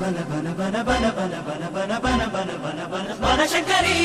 బన బన బన బన బన బన బన బన బన బన బన బన శంకరీ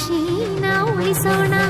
खुशी ना हुई सोना